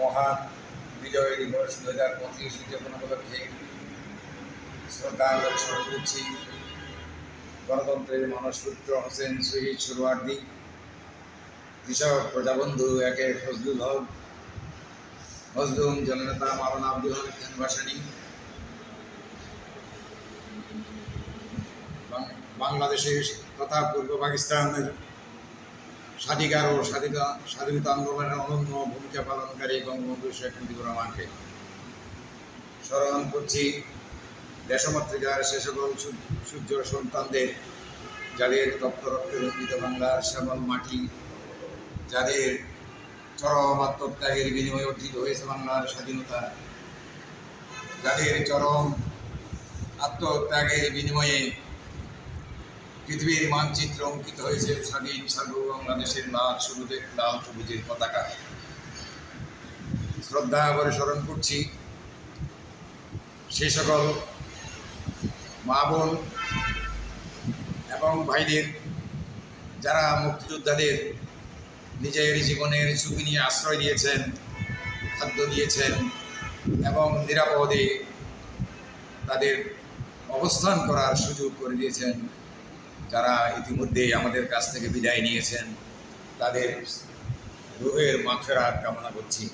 মহান বিজয় দিবস দু হাজার পঁচিশ উদযাপন উপলক্ষে শ্রদ্ধা করে স্মরণ করছি গণতন্ত্রের মানসপুত্র হোসেন শহীদ সুরওয়ার্দি কৃষক, প্রজাবন্ধু একে ফজলুল হক, মজলুম জননেতা মাওলানা আব্দুল খান ভাসানী বাংলাদেশের তথা পূর্ব পাকিস্তানের স্বাধিকার ও স্বাধীনতা স্বাধীনতা আন্দোলনের অনন্য ভূমিকা পালনকারী বঙ্গবন্ধু শেখ মুজিবুর রহমানকে। স্মরণ করছি, দেশমাতৃকার সে সকল সূর্য সন্তানদের, যাদের তপ্ত রক্তে রঞ্জিত বাংলার শ্যামল মাটি, যাদের চরম আত্মত্যাগের বিনিময়ে অর্জিত হয়েছে বাংলার স্বাধীনতা, যাদের চরম আত্মত্যাগের বিনিময়ে পৃথিবীর মানচিত্র অঙ্কিত হয়েছে স্বাধীন সার্বভৌম বাংলাদেশের লাল সবুজের লাল সবুজের পতাকা। শ্রদ্ধা করে স্মরণ করছি, সে সকল মা বোন এবং ভাইদের, যারা মুক্তিযোদ্ধাদের নিজের জীবনের ঝুঁকি নিয়ে আশ্রয় দিয়েছেন খাদ্য দিয়েছেন এবং নিরাপদে তাদের অবস্থান করার সুযোগ করে দিয়েছেন। যারা ইতিমধ্যে আমাদের কাছ থেকে বিদায় নিয়েছেন, তাদের রুহের মাফেরাত কামনা করছি।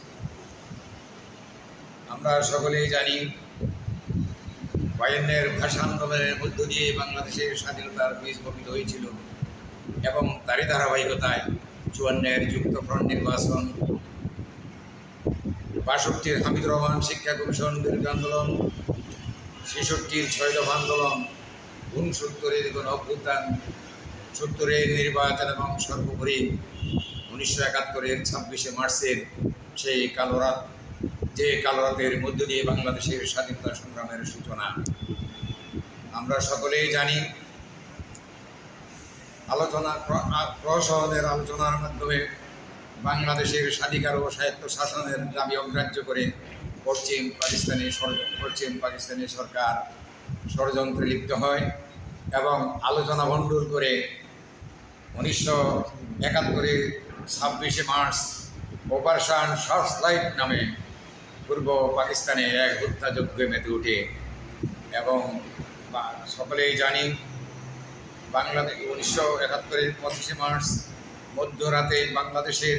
আমরা সকলেই জানি, বায়ান্নের ভাষা আন্দোলনের মধ্য দিয়ে বাংলাদেশের স্বাধীনতার বীজ বপিত হয়েছিল এবং তারই ধারাবাহিকতায় চুয়ান্নের যুক্ত ফ্রন্ট নির্বাচন, বাষট্টির হামিদুর রহমান শিক্ষা কমিশন বিরোধী আন্দোলন, ছেষট্টির ছয় দফা আন্দোলন উনসত্তরের গণ অভ্যুত্থান, সত্তরের নির্বাচন এবং সর্বোপরি উনিশশো একাত্তরের ছাব্বিশে মার্চের সেই কালো রাত, যে কালো রাতের মধ্য দিয়ে বাংলাদেশের স্বাধীনতা সংগ্রামের সূচনা। আমরা সকলেই জানি, আলোচনা প্র- আ- প্রহসনের আলোচনার মাধ্যমে বাংলাদেশের স্বাধিকার ও স্বায়ত্ত শাসনের দাবি অগ্রাহ্য করে পশ্চিম পাকিস্তানি পশ্চিম পাকিস্তানি সরকার ষড়যন্ত্রে লিপ্ত হয়। এবং আলোচনা ভণ্ডুল করে উনিশশো একাত্তরের ছাব্বিশে মার্চ অপারেশন সার্চ লাইট নামে পূর্ব পাকিস্তানে এক হত্যাযজ্ঞে মেতে ওঠে। এবং সকলেই জানি, বাংলাদেশ উনিশশো একাত্তরের পঁচিশে মার্চ মধ্যরাতে বাংলাদেশের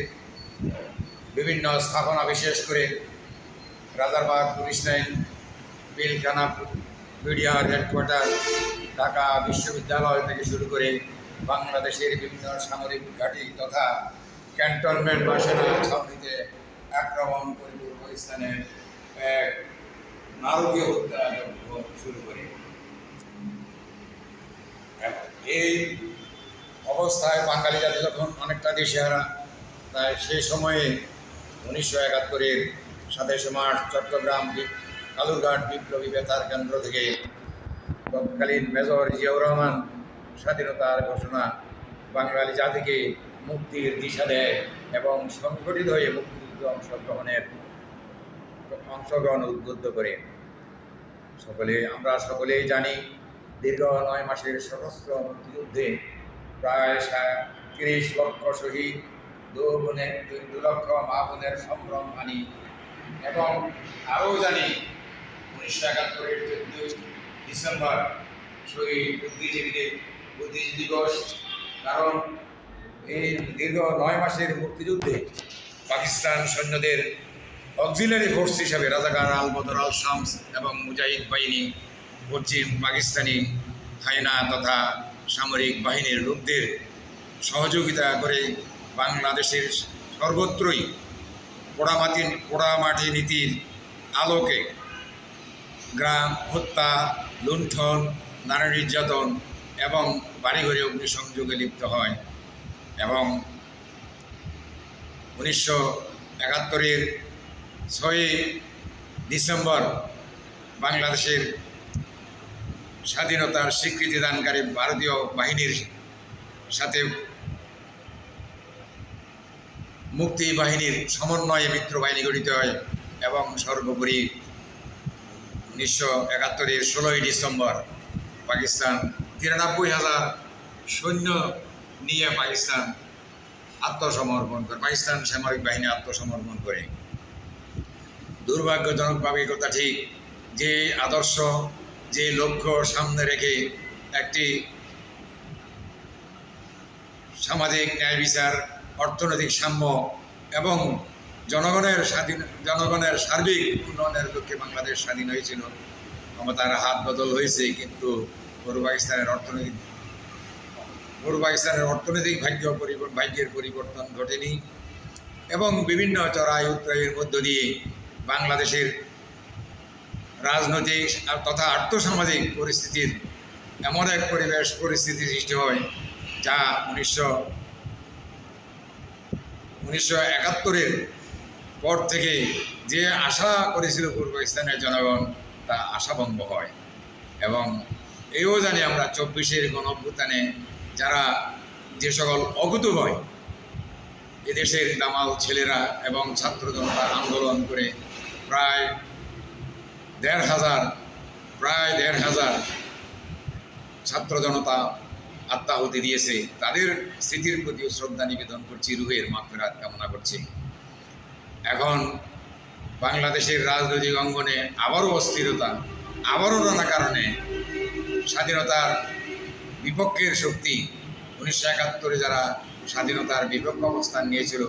বিভিন্ন স্থাপনা বিশেষ করে Rajarbagh police line Pilkhana BDR headquarter, Dhaka বিশ্ববিদ্যালয় থেকে শুরু করে বাংলাদেশের বিভিন্ন সামরিক ঘাঁটি তথা ক্যান্টনমেন্ট বা সেনা ছাউনিতে আক্রমণ করে পূর্ব পাকিস্তানের এক নারকীয় হত্যাযজ্ঞ শুরু করে। এই অবস্থায় বাঙালি জাতি যখন অনেকটা দিশেহারা, তাই সেই সময়ে উনিশশো একাত্তরের সাতাশে মার্চ চট্টগ্রাম কালুরঘাট বিপ্লবী বেতার কেন্দ্র থেকে তৎকালীন মেজর জিয়াউর রহমান স্বাধীনতার ঘোষণা বাঙালি জাতিকে মুক্তির দিশা দেয় এবং সংগঠিত হয়ে মুক্তিযুদ্ধ অংশগ্রহণের অংশগ্রহণ উদ্বুদ্ধ করে। সকলে, আমরা সকলেই জানি, দীর্ঘ নয় মাসের সশস্ত্র মুক্তিযুদ্ধে প্রায় তিরিশ লক্ষ শহীদ, দু বোনের দুই দু লক্ষ মা বোনের সম্ভ্রম হানি এবং আরও জানি উনিশশো একাত্তরের চোদ্দই ডিসেম্বর শহীদ বুদ্ধিজীবীদের বুদ্ধিজীবী দিবস কারণ এই দীর্ঘ নয় মাসের মুক্তিযুদ্ধে পাকিস্তান সৈন্যদের অক্সিলারি ফোর্স হিসাবে রাজাকার আল বদর আল শামস এবং মুজাহিদ বাহিনী, পশ্চিম পাকিস্তানি হায়না তথা সামরিক বাহিনীর লোকদের সহযোগিতা করে বাংলাদেশের সর্বত্রই পোড়ামাটি পোড়ামাটি নীতির আলোকে গ্রাম, হত্যা, লুণ্ঠন, নারী নির্যাতন এবং বাড়িঘরে অগ্নিসংযোগে লিপ্ত হয় এবং উনিশশো একাত্তরের ছয়ই ডিসেম্বর বাংলাদেশের স্বাধীনতার স্বীকৃতি দানকারী ভারতীয় বাহিনীর সাথে মুক্তি বাহিনীর সমন্বয়ে মিত্র বাহিনী গঠিত হয় এবং সর্বোপরি উনিশশো একাত্তরের ষোলোই ডিসেম্বর পাকিস্তান তিরানব্বই হাজার সৈন্য নিয়ে পাকিস্তান আত্মসমর্পণ করে, পাকিস্তান সামরিক বাহিনী আত্মসমর্পণ করে। দুর্ভাগ্যজনকভাবে কথা ঠিক যে আদর্শ, যে লক্ষ্য সামনে রেখে একটি সামাজিক ন্যায় বিচার, অর্থনৈতিক সাম্য এবং জনগণের স্বাধীন জনগণের সার্বিক উন্নয়নের লক্ষ্যে বাংলাদেশ স্বাধীন হয়েছিল। ক্ষমতার হাত বদল হয়েছে, কিন্তু পূর্ব পাকিস্তানের অর্থনৈতিক পূর্ব পাকিস্তানের অর্থনৈতিক ভাগ্য ভাগ্যের পরিবর্তন ঘটেনি এবং বিভিন্ন চড়াই উত্তরাইয়ের মধ্য দিয়ে বাংলাদেশের রাজনৈতিক তথা আর্থসামাজিক পরিস্থিতির এমন এক পরিবেশ পরিস্থিতি সৃষ্টি হয় যা উনিশশো উনিশশো একাত্তরের পর থেকে যে আশা করেছিল পূর্ব পাকিস্তানের জনগণ, তা আশাভঙ্গ হয়। এবং এও জানি আমরা চব্বিশের গণ অভ্যুত্থানে যারা যে সকল অকুত হয় এদেশের দামাল ছেলেরা এবং ছাত্র জনতা আন্দোলন করে প্রায় দেড় হাজার, প্রায় দেড় হাজার ছাত্র জনতা আত্মাহুতি দিয়েছে, তাদের স্মৃতির প্রতিও শ্রদ্ধা নিবেদন করছি, রুহের মাফেরাত কামনা করছি। এখন বাংলাদেশের রাজনৈতিক অঙ্গনে আবারও অস্থিরতা, আবারও নানা কারণে স্বাধীনতার বিপক্ষের শক্তি, উনিশশো একাত্তরে যারা স্বাধীনতার বিপক্ষ অবস্থান নিয়েছিল।